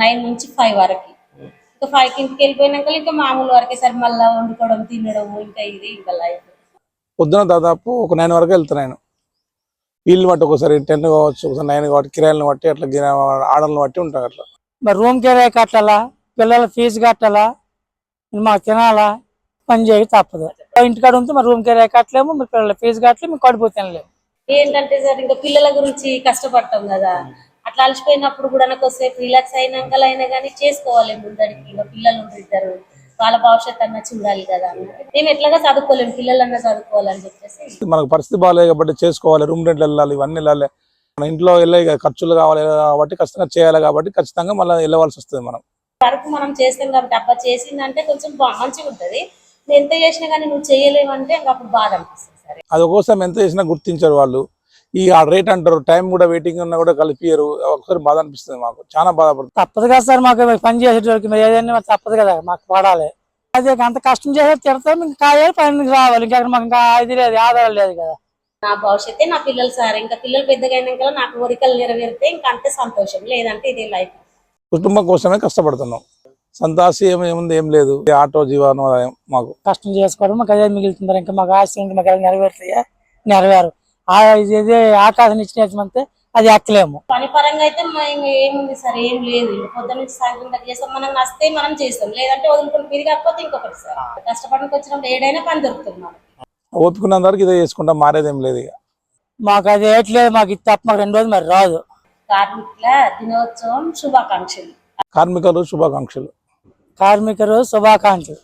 Nine నుంచి five వరకు. ఇంకా ఫైవ్కి ఇంటికి వెళ్ళిపోయినాక ఇంకా మామూలు వరకే సార్ మళ్ళీ వండుకోవడం తినడం ఇంకా ఇది ఇంకా లైఫ్ పొద్దున దాదాపు ఒక నైన్ వరకు వెళ్తాను నేను. వీళ్ళు బట్టి ఒకసారి టెన్ కావచ్చు ఒకసారి నైన్ కాబట్టి కిరాయిలను బట్టి అట్లా ఆర్డర్లను బట్టి ఉంటాం అట్లా. మరి రూమ్ కిరాయి కట్టాలా? పిల్లల ఫీజు కట్టాలా? మాకు తినాలా? పని చేయ తప్పదు. ఇంటికాడ ఉంటే మరి రూమ్ కిరాయి కట్టలేము మరి పిల్లల ఫీజు కట్టలేము కడుపు తినలేము. ఏంటంటే సార్ ఇంకా పిల్లల గురించి కష్టపడతాం కదా. అట్లా అలసిపోయినప్పుడు కూడా నాకు సేపు రిలాక్స్ అయినాక అయినా కానీ చేసుకోవాలి ముందరికి ఇంకా పిల్లలు ఉంటారు. వాళ్ళ భవిష్యత్తు అన్న చూడాలి కదా. మేము ఎట్లాగా చదువుకోలేము. పిల్లలన్నా చదువుకోవాలని చెప్పేసి. మనకు పరిస్థితి బాగాలేదు కాబట్టి చేసుకోవాలి. రూమ్ రెంట్ వెళ్ళాలి ఇవన్నీ వెళ్ళాలి. మన ఇంట్లో వెళ్ళే ఖర్చులు కావాలి కాబట్టి ఖచ్చితంగా చేయాలి కాబట్టి ఖచ్చితంగా మళ్ళీ వెళ్ళవలసి వస్తుంది మనం. వరకు మనం చేస్తాం కాబట్టి అబ్బా చేసిందంటే కొంచెం మంచిగా ఉంటది. ఎంత చేసినా కానీ నువ్వు చేయలేవంటే అప్పుడు బాధ అనిపిస్తుంది. సరే అది ఒక్కోసారి ఎంత చేసినా గుర్తించారు వాళ్ళు. ఈ ఆ రేట్ అంటారు. టైం కూడా వెయిటింగ్ ఉన్నా కూడా కలిపియరు. ఒకసారి బాధ అనిపిస్తుంది మాకు. చాలా బాధపడుతుంది. తప్పదు కదా సార్ మాకు పని చేసేటోళ్ళకి మరి ఏదైనా తప్పదు కదా మాకు పడాలి అదే అంత కష్టం చేసే తిడతాం ఇంకా కాయాలి పని రావాలి. ఇంకా మాకు ఇంకా ఇది లేదు ఆధారం లేదు కదా. నా భవిష్యత్తే నా పిల్లలు సార్. ఇంకా పిల్లలు పెద్దగా అయినాక నా కోరికలు నెరవేరితే ఇంకా అంతే సంతోషం. లేదంటే ఇదే లైఫ్ కుటుంబం కోసమే కష్టపడుతున్నాం. సంతాసి ఏమి ఏముంది ఏం లేదు. ఈ ఆటో జీవనోదాయం మాకు. కష్టం చేసుకోవడం మాకు అదే మిగులుతుంది. ఇంకా మాకు ఆశ మాకు నెరవేరుతాయా? నెరవేరు ఇది ఇది ఆకాశం ఇచ్చినమంటే అది ఎక్కలేము. పని పరంగా అయితే ఏముంది సార్ ఏం లేదు. పొద్దున్న నుంచి సాయంత్రం దాకా చేస్తాం. మనం నస్తే మనం చేస్తాం. లేదంటే వదులుకొని తిరిగి కాకపోతే ఇంకొకటి సార్. కష్టపడానికి వచ్చినప్పుడు ఏడైనా పని దొరుకుతుంది మనకి ఓపికన్నంత వరకు ఇదే చేసుకుంటాం. మారేదేం లేదు ఇక. మాకు అది ఏట్లేదు మాకు ఇది తప్ప మాకు రెండు రోజులు మరి రాదు. కార్మికుల దినోత్సవం శుభాకాంక్షలు. కార్మికులు శుభాకాంక్షలు. కార్మికులు శుభాకాంక్షలు.